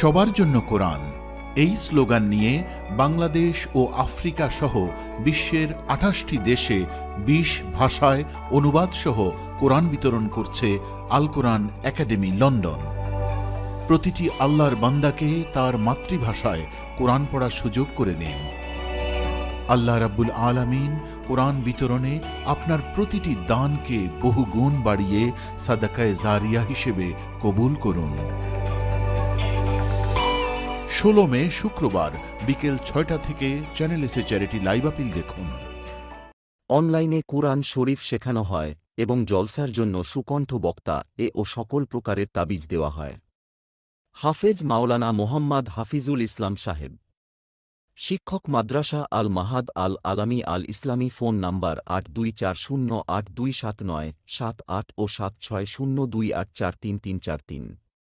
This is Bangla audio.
সবার জন্য কোরআন। এই স্লোগান নিয়ে বাংলাদেশ ও আফ্রিকা সহ বিশ্বের আঠাশটি দেশে বিশ ভাষায় অনুবাদ সহ কোরআন বিতরণ করছে আল কোরআন একাডেমি লন্ডন। প্রতিটি আল্লাহর বান্দাকে তার মাতৃভাষায় কোরআন পড়ার সুযোগ করে দিন। আল্লাহ রাব্বুল আলামিন কোরআন বিতরণে আপনার প্রতিটি দানকে বহু গুণ বাড়িয়ে সাদাকায় জারিয়া হিসেবে কবুল করুন। ষোলো মে শুক্রবার বিকেল ছয়টা থেকে চ্যানেল এসে চ্যারিটি লাইভ আপিল দেখুন। অনলাইনে কুরআন শরীফ শেখানো হয় এবং জলসার জন্য সুকণ্ঠ বক্তা এ ও সকল প্রকারের তাবিজ দেওয়া হয়। হাফেজ মাওলানা মোহাম্মদ হাফিজুল ইসলাম সাহেব। শিক্ষক মাদ্রাসা আল মাহাদ আল আলামী আল ইসলামী ফোন নাম্বার আট দুই চার শূন্য আট দুই সাত নয় সাত আট ও সাত ছয় শূন্য দুই আট চার তিন তিন চার তিন।